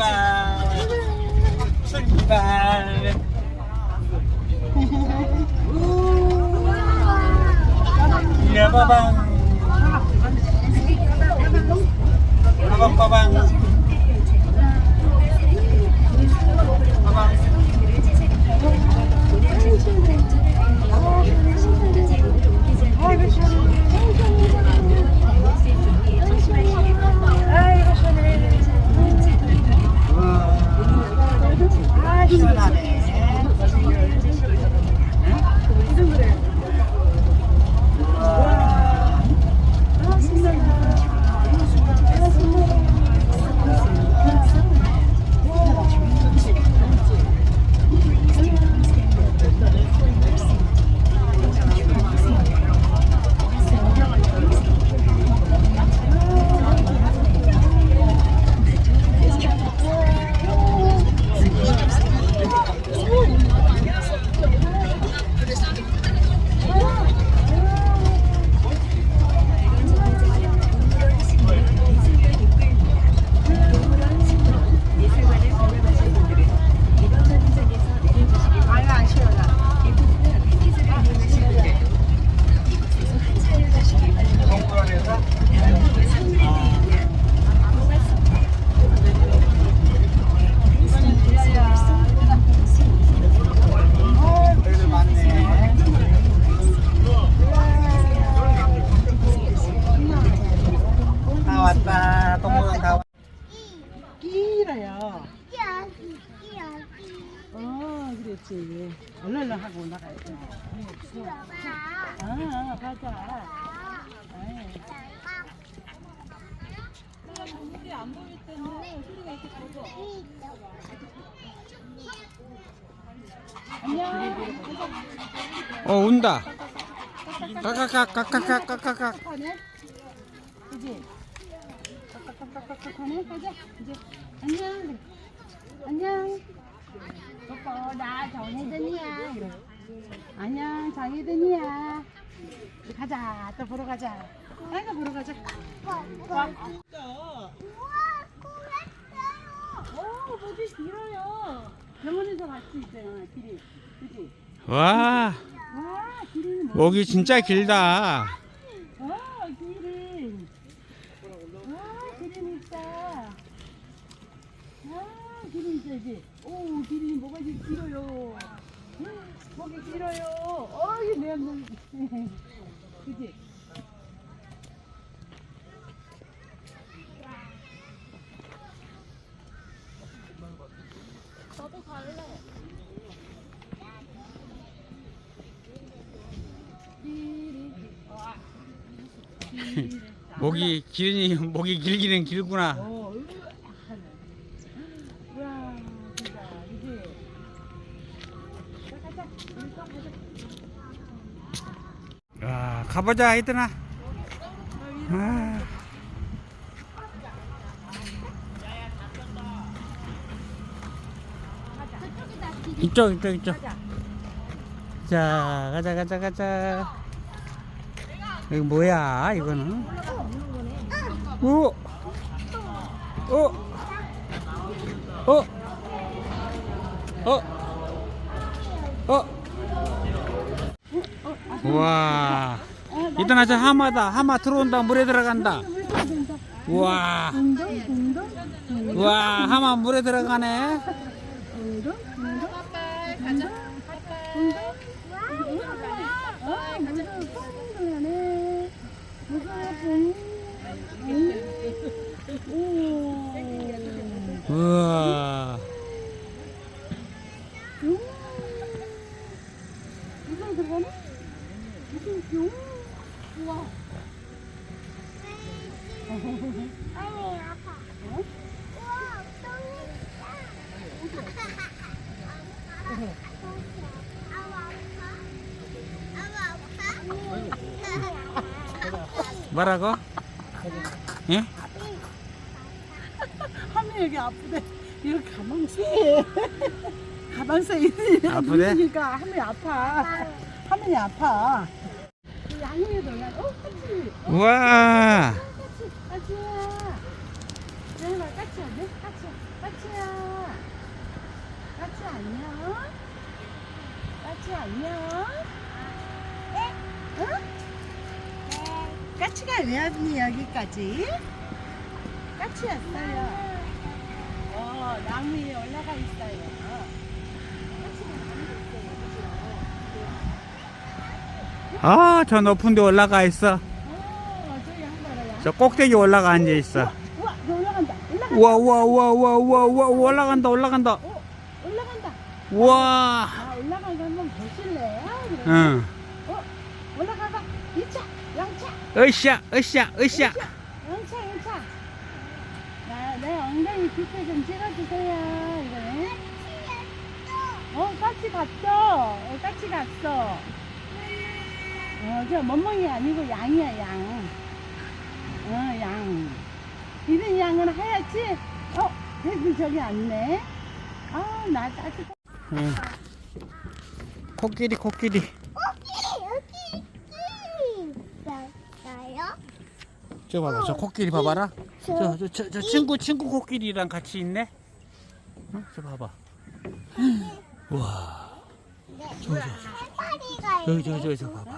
출발 출발 야바방 빠방 빠방 빠방 와 시원하네 와 동물원에서 애들 많네 다 왔다 동물원 다 왔다 끼라요. 어, 그렇지. 얼른 얼른 하고 나가야 돼. 아, 가자. 물이 안 보일 때는 소리가 이렇게. 안녕. 어 온다 까까까까까까까까 하네? 그지? 깍깍깍깍깍하네? 가자. 이제 안녕. 안녕. 오빠 나 정혜든이야. 안녕 정혜든이야. 가자. 또 보러 가자. 아이가 보러 가자. 와. 오, 목이 길어요. 병원에서 갈 수 있잖아, 길이. 그지? 와 와, 길이는 뭐? 목이 진짜 길다 와, 기린. 와, 기린 있다. 와, 이제. 오, 기린이 뭐가 이렇게 길어요. 음, 목이 길어요. 어이, 내 엉덩이. 그지? 목이 길니 목이 길기는 길구나 어, 으악 하네. 우와, 진짜, 이제. 자, 가자. 우리 또 가보자 하이드나 아. 이쪽 이쪽 이쪽 자 가자 가자 가자 이거 뭐야 이거는 오 오! 어? 어? 어? 우와 일단 하자. 하마다 하마 들어온다. 물에 들어간다. 우와. 우와 하마 물에 들어가네. 우와. 뭐라고? 예? 하면 여기 아프대. 이거 가방 세. 가방 세. 아프대? 그러니까 하면 아파. 하면이 아파. 양해도 양. 어, 까치. 우와 까치, 까치야. 내가 까치야 돼? 까치야 까치야. 까치 안녕. 까치 안녕. 네. 응? 네. 까치가 왜 왔니 여기까지? 까치 왔어요. 어, 나무 위에 올라가 있어요. 까치가 나무 있어요. 그죠? 아, 저 높은 데 올라가 있어. 저 꼭대기 올라가 앉아 있어. 우와, 너 올라간다. 올라간다. 우와, 우와, 우와, 우와, 우와, 우와, 올라간다, 올라간다. 어, 올라간다. 우와. 아, 올라간 거 한번 보실래요? 그래. 응. 어, 올라가봐. 2차, 0차, 으쌰, 으쌰, 으쌰. 0차, 0차. 나, 내 엉덩이 뒤에 좀 찍어주세요. 이거는. 어, 까치 갔어. 어, 까치 갔어. 어, 저 멍멍이 아니고 양이야, 양. 어, 양. 이런 양은 하얗지? 어, 걔도 저기 왔네. 아, 나 까치. 응. 코끼리, 코끼리. 나요? 저 봐봐, 저 코끼리 봐봐라. 저, 저, 저, 저 친구, 친구 코끼리랑 같이 있네. 응? 저 봐봐. 우와. 저, 저, 해파리가 저기, 저기, 저기, 저 봐봐.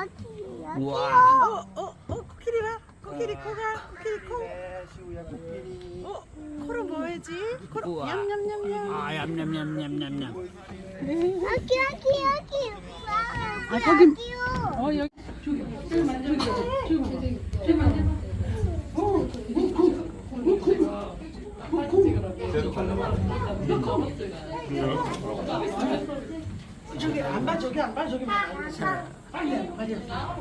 여기 여기 우와. 어, 어, 어, 코끼리 봐. 코끼리 코가, 코끼리 코. 네, 시우야 코끼리. 어, 코로 뭐 해지? 코로 우와. 냠냠냠냠. 아, 얌얌얌얌얌얌. 여기 여기 여기 아, 아 거기- 어, 여기. 저기 안 봐, 저기 안 봐, 저기 봐. 빨리, 빨리. 이리 와.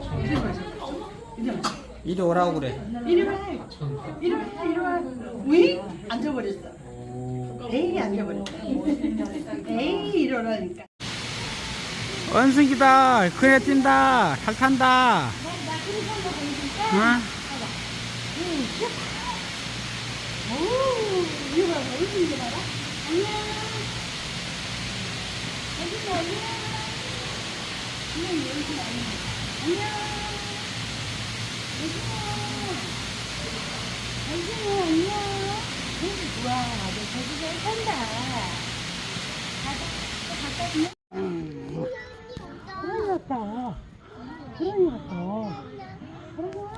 이리 와. 이리 오라고 그래. 이리 와. 이리 와, 이리 와. 왜? 앉아버렸어. 에이, 앉아버렸어. 에이, 이러라니까. 원숭이다. 그네 뛴다. 잘 탄다. 응? 오, 이거 봐라, 얼굴 봐라. 안녕. 안녕. 안녕. 안녕.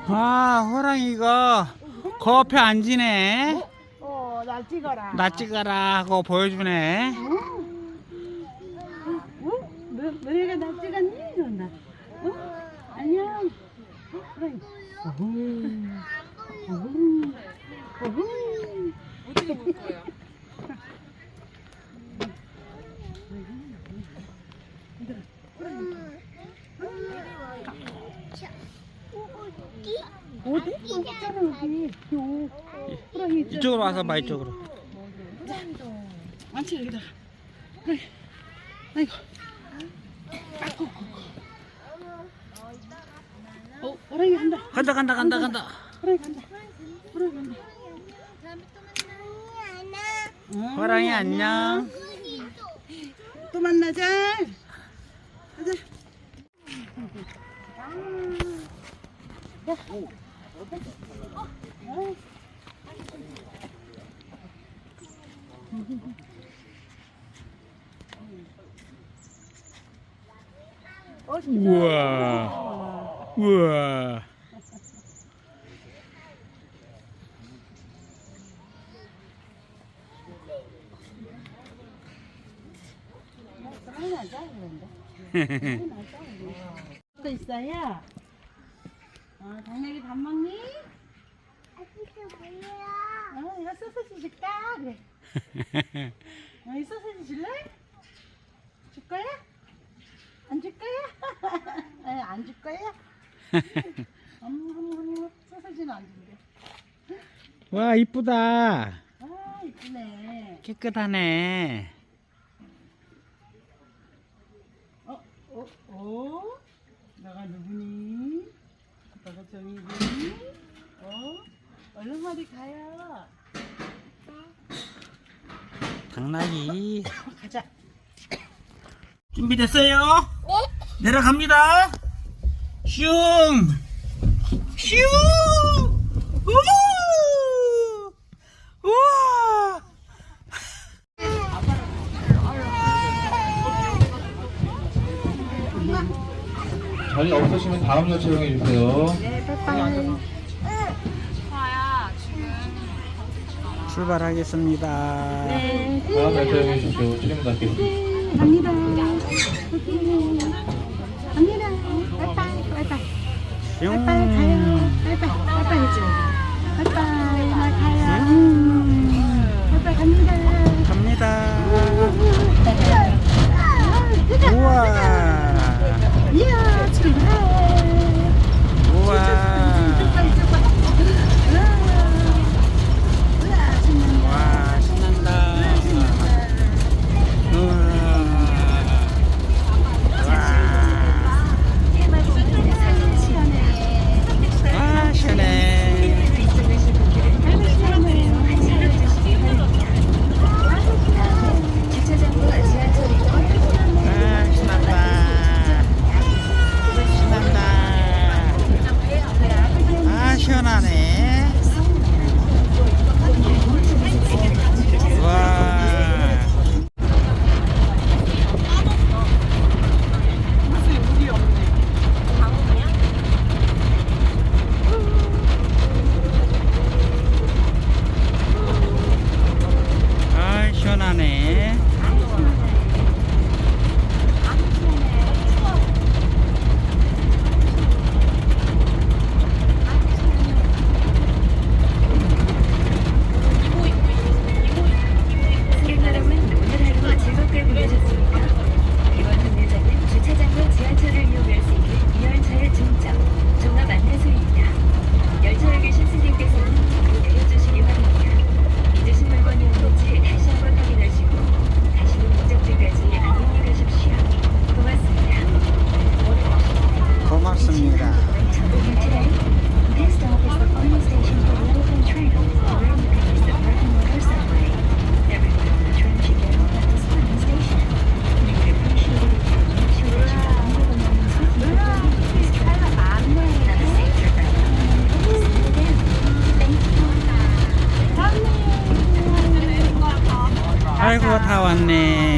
아, 호랑이가 그 앞에 앉으네. 어, 나 찍어라. 나 찍어라 하고 보여주네. 어? 어? 너, 너희가 나 찍었니? 어? 안녕. 어, 그래. 어흥. 어흥. 어흥. 어떻게 볼 거야? 어디? 어, 여기. 있잖아. 이쪽으로 와서 봐, 이쪽으로. 앉혀 여기다. 아이, 아이고. 아이고. 호랑이 간다. 간다, 간다, 간다, 간다. 호랑이 간다. 호랑이 간다. 응. 호랑이 안녕. 또 만나자. 가자. 야. 어. 어. 우와. 우와. 또 있어요. 어, 당나귀 밥 먹니? 아직도 몰라 어, 이거 소세지 줄까? 그래. 어, 이 소세지 줄래? 줄 거야? 안 줄 거야? 에, 안줄 거야? 음, 소세지는 안 준대. 와, 이쁘다. 아, 이쁘네. 깨끗하네. 어, 어, 어? 너가 누구니? 너가 정이니? 어? 얼른 어디 가요? 당나귀. 가자. 준비됐어요? 내려갑니다. 슝! 슝! 우와! 우와! 자리 없으시면 다음 열차 이용해 주세요. 네, 빠빠이. 출발하겠습니다. 네. 다음 이용해 주십시오. 출입문 닫겠습니다. 네, 갑니다. 네. 갑니다. 빠빠이, 뿅. 빠빠이 가요. 빠빠이, 빠빠이 해줘. 나 가요. 음. 빠빠이 갑니다. 갑니다. 우와. 아이고, 다 왔네.